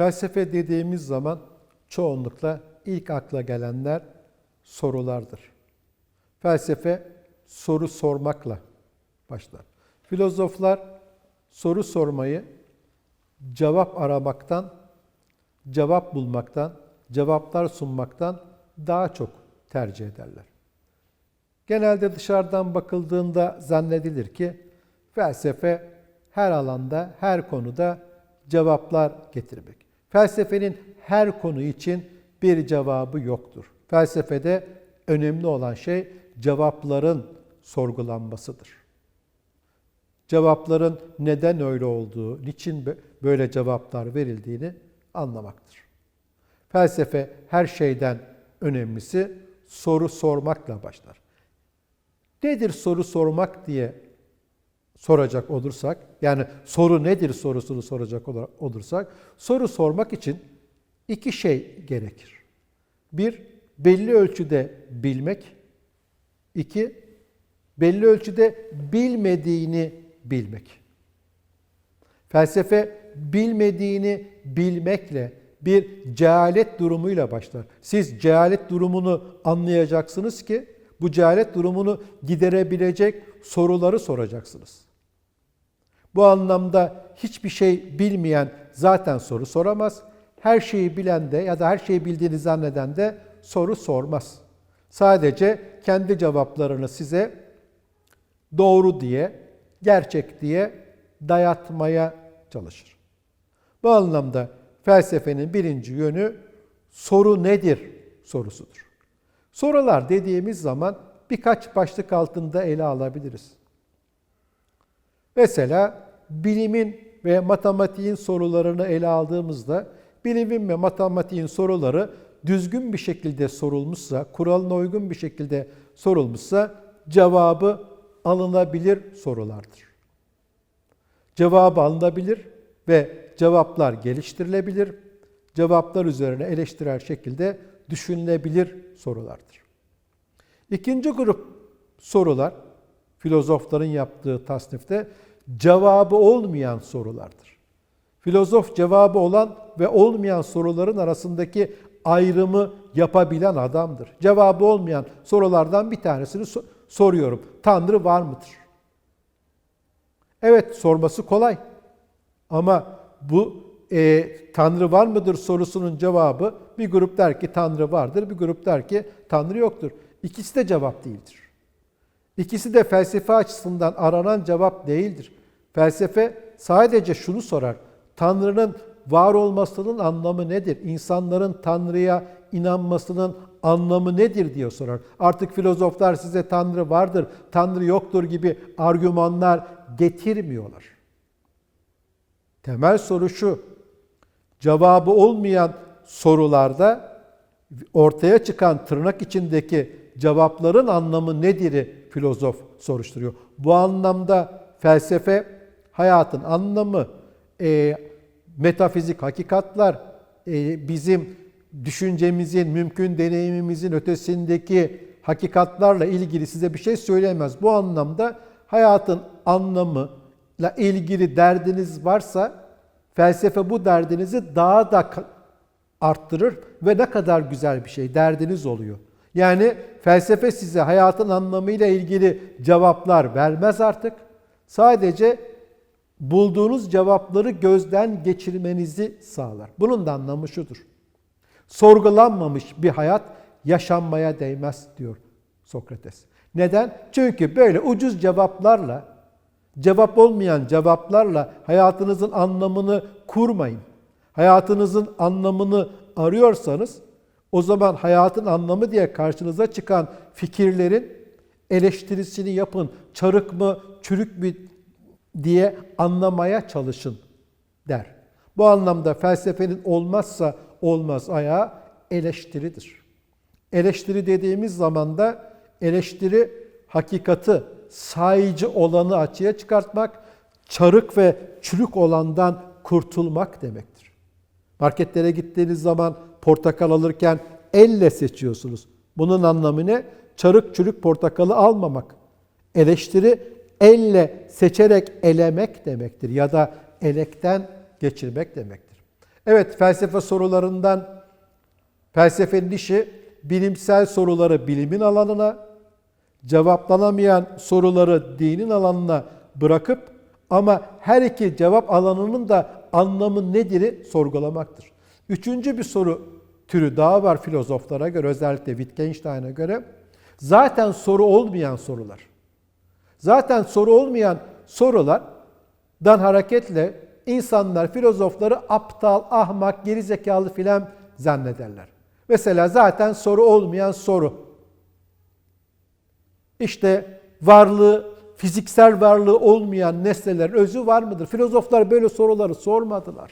Felsefe dediğimiz zaman çoğunlukla ilk akla gelenler sorulardır. Felsefe soru sormakla başlar. Filozoflar soru sormayı cevap aramaktan, cevap bulmaktan, cevaplar sunmaktan daha çok tercih ederler. Genelde dışarıdan bakıldığında zannedilir ki felsefe her alanda, her konuda cevaplar getirmek. Felsefenin her konu için bir cevabı yoktur. Felsefede önemli olan şey cevapların sorgulanmasıdır. Cevapların neden öyle olduğu, niçin böyle cevaplar verildiğini anlamaktır. Felsefe her şeyden önemlisi soru sormakla başlar. Nedir soru sormak diye soracak olursak, yani soru nedir sorusunu soracak olursak, soru sormak için iki şey gerekir. Bir, belli ölçüde bilmek. İki, belli ölçüde bilmediğini bilmek. Felsefe bilmediğini bilmekle bir cehalet durumuyla başlar. Siz cehalet durumunu anlayacaksınız ki bu cehalet durumunu giderebilecek soruları soracaksınız. Bu anlamda hiçbir şey bilmeyen zaten soru soramaz. Her şeyi bilen de ya da her şeyi bildiğini zanneden de soru sormaz. Sadece kendi cevaplarını size doğru diye, gerçek diye dayatmaya çalışır. Bu anlamda felsefenin birinci yönü soru nedir sorusudur. Sorular dediğimiz zaman birkaç başlık altında ele alabiliriz. Mesela bilimin ve matematiğin sorularını ele aldığımızda bilimin ve matematiğin soruları düzgün bir şekilde sorulmuşsa, kuralına uygun bir şekilde sorulmuşsa cevabı alınabilir sorulardır. Cevabı alınabilir ve cevaplar geliştirilebilir. Cevaplar üzerine eleştirel şekilde düşünülebilir sorulardır. İkinci grup sorular filozofların yaptığı tasnifte cevabı olmayan sorulardır. Filozof cevabı olan ve olmayan soruların arasındaki ayrımı yapabilen adamdır. Cevabı olmayan sorulardan bir tanesini soruyorum. Tanrı var mıdır? Evet sorması kolay. Ama bu e, Tanrı var mıdır sorusunun cevabı bir grup der ki Tanrı vardır, bir grup der ki Tanrı yoktur. İkisi de cevap değildir. İkisi de felsefe açısından aranan cevap değildir. Felsefe sadece şunu sorar. Tanrı'nın var olmasının anlamı nedir? İnsanların Tanrı'ya inanmasının anlamı nedir diye sorar. Artık filozoflar size Tanrı vardır, Tanrı yoktur gibi argümanlar getirmiyorlar. Temel soru şu. Cevabı olmayan sorularda ortaya çıkan tırnak içindeki cevapların anlamı nedir'i filozof soruşturuyor. Bu anlamda felsefe hayatın anlamı, e, metafizik hakikatlar, e, bizim düşüncemizin, mümkün deneyimimizin ötesindeki hakikatlarla ilgili size bir şey söyleyemez. Bu anlamda hayatın anlamıyla ilgili derdiniz varsa felsefe bu derdinizi daha da arttırır ve ne kadar güzel bir şey derdiniz oluyor. Yani felsefe size hayatın anlamıyla ilgili cevaplar vermez artık. Sadece bulduğunuz cevapları gözden geçirmenizi sağlar. Bunun da anlamı şudur. Sorgulanmamış bir hayat yaşanmaya değmez diyor Sokrates. Neden? Çünkü böyle ucuz cevaplarla, cevap olmayan cevaplarla hayatınızın anlamını kurmayın. Hayatınızın anlamını arıyorsanız o zaman hayatın anlamı diye karşınıza çıkan fikirlerin eleştirisini yapın. Çarık mı, çürük mü diye anlamaya çalışın der. Bu anlamda felsefenin olmazsa olmaz ayağı eleştiridir. Eleştiri dediğimiz zaman da eleştiri hakikati, sahici olanı açığa çıkartmak, çarık ve çürük olandan kurtulmak demektir. Marketlere gittiğiniz zaman portakal alırken elle seçiyorsunuz. Bunun anlamı ne? Çarık çürük portakalı almamak. Eleştiri elle seçerek elemek demektir ya da elekten geçirmek demektir. Evet felsefe sorularından felsefenin işi bilimsel soruları bilimin alanına, cevaplanamayan soruları dinin alanına bırakıp ama her iki cevap alanının da anlamı nedir'i sorgulamaktır. Üçüncü bir soru türü daha var filozoflara göre özellikle Wittgenstein'a göre. Zaten soru olmayan sorular. Zaten soru olmayan sorulardan hareketle insanlar filozofları aptal, ahmak, gerizekalı filan zannederler. Mesela zaten soru olmayan soru. İşte varlığı, fiziksel varlığı olmayan nesnelerin özü var mıdır? Filozoflar böyle soruları sormadılar.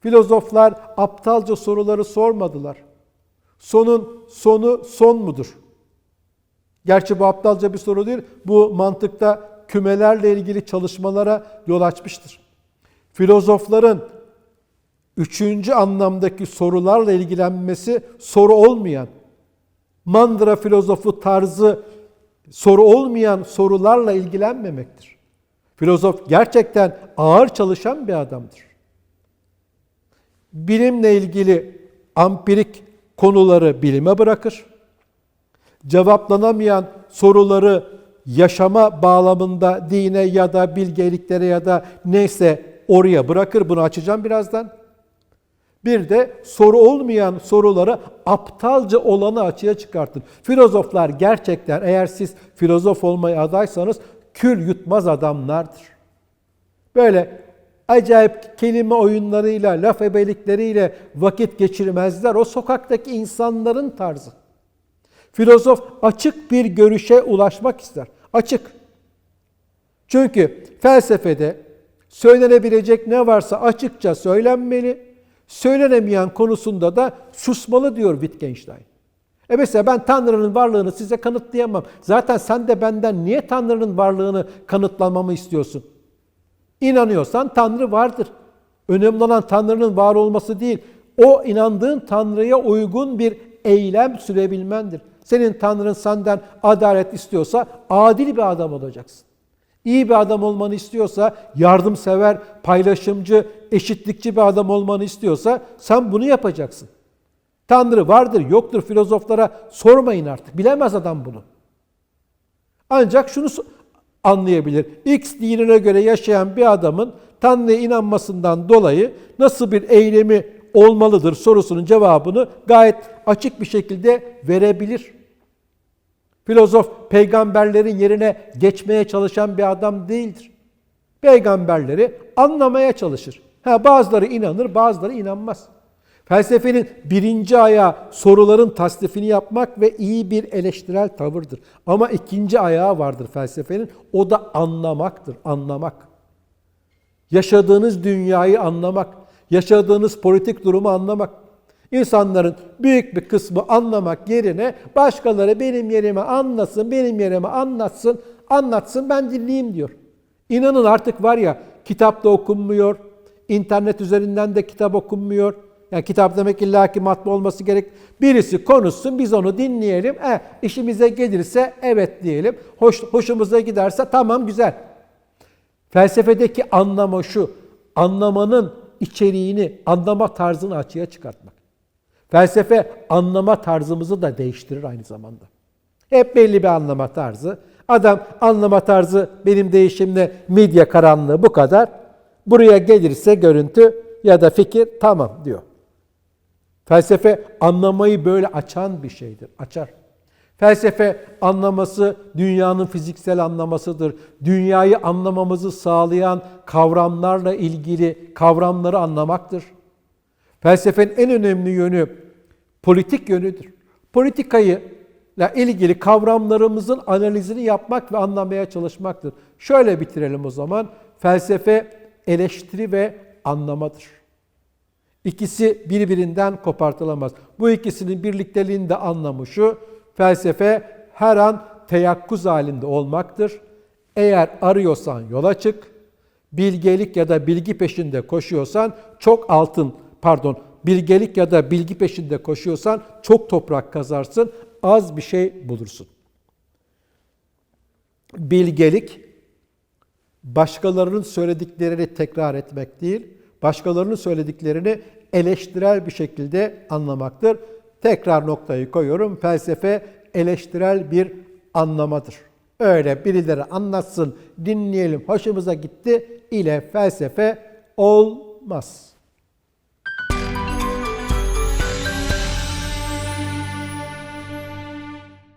Filozoflar aptalca soruları sormadılar. Sonun sonu son mudur? Gerçi bu aptalca bir soru değil. Bu mantıkta kümelerle ilgili çalışmalara yol açmıştır. Filozofların üçüncü anlamdaki sorularla ilgilenmesi soru olmayan, mandıra filozofu tarzı soru olmayan sorularla ilgilenmemektir. Filozof gerçekten ağır çalışan bir adamdır. Bilimle ilgili ampirik konuları bilime bırakır. Cevaplanamayan soruları yaşama bağlamında dine ya da bilgeliklere ya da neyse oraya bırakır. Bunu açacağım birazdan. Bir de soru olmayan soruları aptalca olanı açığa çıkartın. Filozoflar gerçekten eğer siz filozof olmaya adaysanız kül yutmaz adamlardır. Böyle acayip kelime oyunlarıyla, laf ebelikleriyle vakit geçirmezler. O sokaktaki insanların tarzı. Filozof açık bir görüşe ulaşmak ister. Açık. Çünkü felsefede söylenebilecek ne varsa açıkça söylenmeli. Söylenemeyen konusunda da susmalı diyor Wittgenstein. E mesela ben Tanrı'nın varlığını size kanıtlayamam. Zaten sen de benden niye Tanrı'nın varlığını kanıtlamamı istiyorsun? İnanıyorsan Tanrı vardır. Önemli olan Tanrı'nın var olması değil. O inandığın Tanrı'ya uygun bir eylem sürebilmendir. Senin Tanrın senden adalet istiyorsa adil bir adam olacaksın. İyi bir adam olmanı istiyorsa, yardımsever, paylaşımcı, eşitlikçi bir adam olmanı istiyorsa sen bunu yapacaksın. Tanrı vardır, yoktur filozoflara sormayın artık. Bilemez adam bunu. Ancak şunu anlayabilir. X dinine göre yaşayan bir adamın Tanrı'ya inanmasından dolayı nasıl bir eylemi olmalıdır sorusunun cevabını gayet açık bir şekilde verebilir. Filozof peygamberlerin yerine geçmeye çalışan bir adam değildir. Peygamberleri anlamaya çalışır. Ha, bazıları inanır, bazıları inanmaz. Felsefenin birinci ayağı soruların tasnifini yapmak ve iyi bir eleştirel tavırdır. Ama ikinci ayağı vardır felsefenin. O da anlamaktır, anlamak. Yaşadığınız dünyayı anlamak, yaşadığınız politik durumu anlamak. İnsanların büyük bir kısmı anlamak yerine başkaları benim yerime anlasın, benim yerime anlatsın, anlatsın ben dinleyeyim diyor. İnanın artık var ya kitapta okunmuyor, internet üzerinden de kitap okunmuyor. Yani kitap demek illa ki matbu olması gerek. Birisi konuşsun, biz onu dinleyelim. E, işimize gelirse evet diyelim. Hoş, hoşumuza giderse tamam güzel. Felsefedeki anlamı şu. Anlamanın içeriğini, anlama tarzını açığa çıkartmak. Felsefe anlama tarzımızı da değiştirir aynı zamanda. Hep belli bir anlama tarzı. Adam anlama tarzı benim değişimle medya karanlığı bu kadar. Buraya gelirse görüntü ya da fikir tamam diyor. Felsefe anlamayı böyle açan bir şeydir. Açar. Felsefe anlaması dünyanın fiziksel anlamasıdır. Dünyayı anlamamızı sağlayan kavramlarla ilgili kavramları anlamaktır. Felsefenin en önemli yönü politik yönüdür. Politikayı ile ilgili kavramlarımızın analizini yapmak ve anlamaya çalışmaktır. Şöyle bitirelim o zaman. Felsefe eleştiri ve anlamadır. İkisi birbirinden kopartılamaz. Bu ikisinin birlikteliğinde anlamı şu. Felsefe her an teyakkuz halinde olmaktır. Eğer arıyorsan yola çık. Bilgelik ya da bilgi peşinde koşuyorsan çok altın pardon bilgelik ya da bilgi peşinde koşuyorsan çok toprak kazarsın, az bir şey bulursun. Bilgelik başkalarının söylediklerini tekrar etmek değil, başkalarının söylediklerini eleştirel bir şekilde anlamaktır. Tekrar noktayı koyuyorum. Felsefe eleştirel bir anlamadır. Öyle birileri anlatsın, dinleyelim, hoşumuza gitti ile felsefe olmaz.